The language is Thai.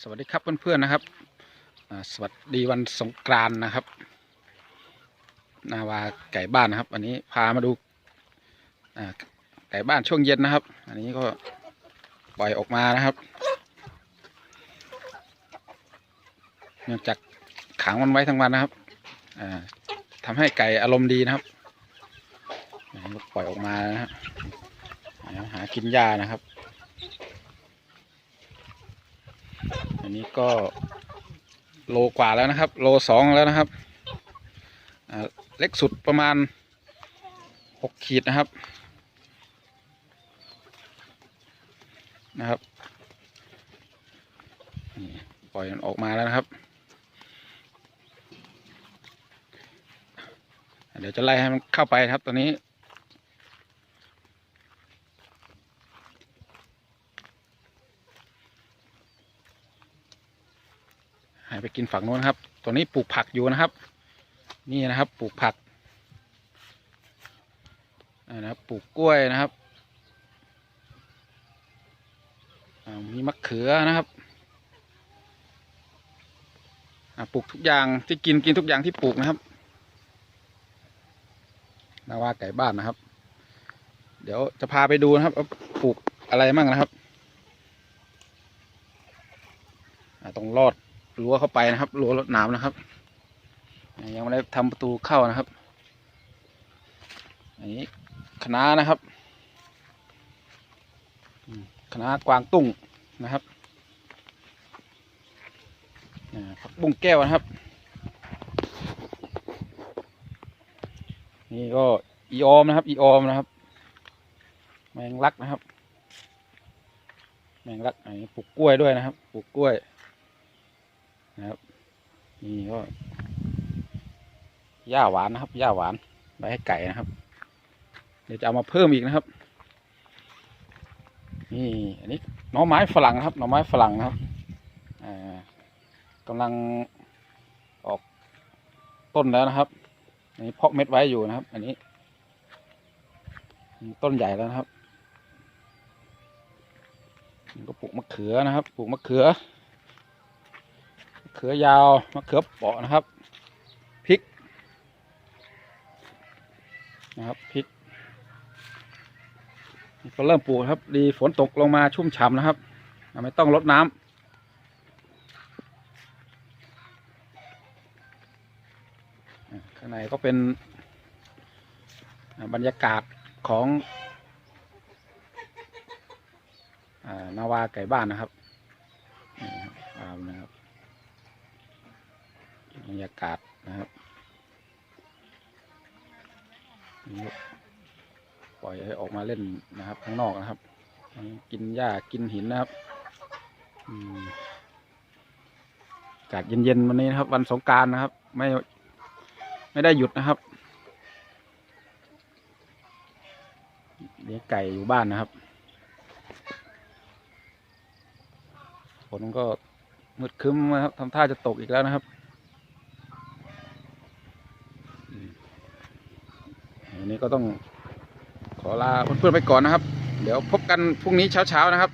สวัสดีครับเพื่อนๆนะครับสวัสดีวันสงกรานนะครับ นาวาไก่บ้านนะครับ อันนี้พามาดูไก่บ้านช่วงเย็นนะครับ อันนี้ก็ปล่อยออกมานะครับเนื่องจากขังมันไว้ทั้งวันนะครับอ่าทำให้ไก่อารมณ์ดีนะครับปล่อยออกมานะครับหากินหญ้านะครับ นนี้ก็โลกว่าแล้วนะครับ โลสองแล้วนะครับเล็กสุดประมาณหกขีดนะครับนะครับปล่อยมันออกมาแล้วนะครับ เดี๋ยวจะไล่ให้มันเข้าไปครับตอนนี้ ไปกินฝั่งโน้นครับตัวนี้ปลูกผักอยู่นะครับ นี่นะครับ ปลูกผักนะครับปลูกกล้วยนะครับมีมะเขือนะครับปลูกทุกอย่างที่กินกินทุกอย่างที่ปลูกนะครับนาว่าไก่บ้านนะครับ เดี๋ยวจะพาไปดูนะครับว่าปลูกอะไรมั่งนะครับต้องรอด รั้วเข้าไปนะครับรั้วรถน้ำนะครับ ยังไม่ได้ทำประตูเข้านะครับอันนี้คณะนะครับคณะกวางตุ้งนะครับผักบุ้งแก้วนะครับ นี่ก็อีออมนะครับ อีออมนะครับ แมงลักนะครับ แมงลักอันนี้ปลูกกล้วยด้วยนะครับ ปลูกกล้วย นะครับ นี่ก็หญ้าหวานนะครับหญ้าหวานไว้ให้ไก่นะครับ เดี๋ยวจะเอามาเพิ่มอีกนะครับ นี่อันนี้หน่อไม้ฝรั่งนะครับหน่อไม้ฝรั่งนะครับอ่ากำลังออกต้นแล้วนะครับ อันนี้เพาะเม็ดไว้อยู่นะครับ อันนี้ต้นใหญ่แล้วนะครับนี่ก็ปลูกมะเขือนะครับ ปลูกมะเขือ ขือยาวมะเขือเปาะนะครับพริกนะครับพริกก็เริ่มปลูกครับ ดีฝนตกลงมาชุ่มฉ่ำนะครับ ไม่ต้องรดน้ำอ่าข้างในก็เป็นบรรยากาศของอนาวาไก่บ้านนะครับนี่นะครับ รรยากาศนะครับปล่อยให้ออกมาเล่นนะครับ ข้างนอกนะครับ กินหญ้ากินหินนะครับอากาศเย็นๆวันนี้นะครับ วันสงการนะครับ ไม่ไม่ได้หยุดนะครับเลี้ยงไก่อยู่บ้านนะครับฝนก็มืดคึ้มนะครับทำท่าจะตกอีกแล้วนะครับ อันนี้ก็ต้องขอลาเพื่อนๆไปก่อนนะครับ เดี๋ยวพบกันพรุ่งนี้เช้าๆนะครับ